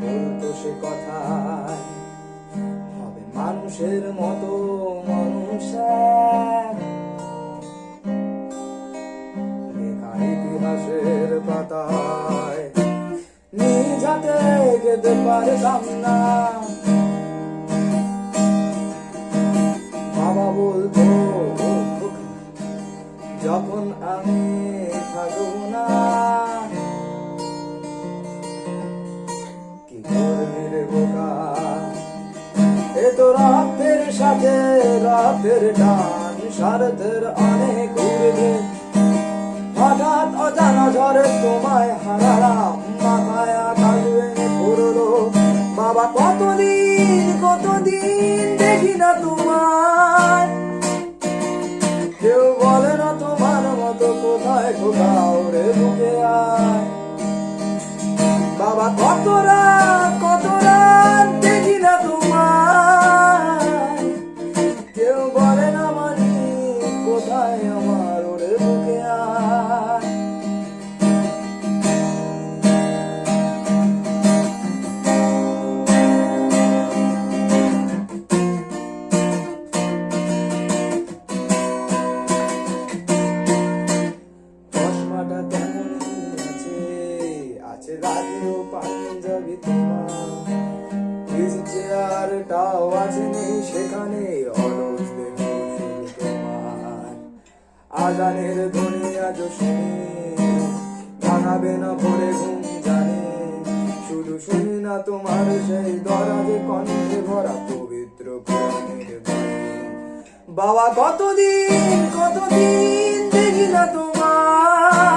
বলতো সে কথায় হবে মানুষের মতো মানুষ লেখা ইতিহাসের পাতায় নিজাতে যেতে পারতাম না বাবা বলতো যখন আমি থাকব না। সাথে রাতের টান স্বার্থের অনেক উড়বে হঠাৎ অজানা ঝড়ে তোমায় হারালাম, মাথায় আকাশ পড়ল। বাবা, কতদিন কতদিন দেখি না তোমায়। কেউ বলে না তোমার মতো কোথায় কোথাও রে বুকে আয়। বাবা, কত রাত চেয়ারটাও আছে নেই সেখানে অলস দেহ তোমার আজানের ধ্বনি আজ শুনি, জানাবে না ভরে ঘুম জানে। শুধু শুনি না তোমার সেই দরাজে কণ্ঠে ভরা পবিত্র বাণী। বাবা, কতদিন কতদিন দেখি না তোমায়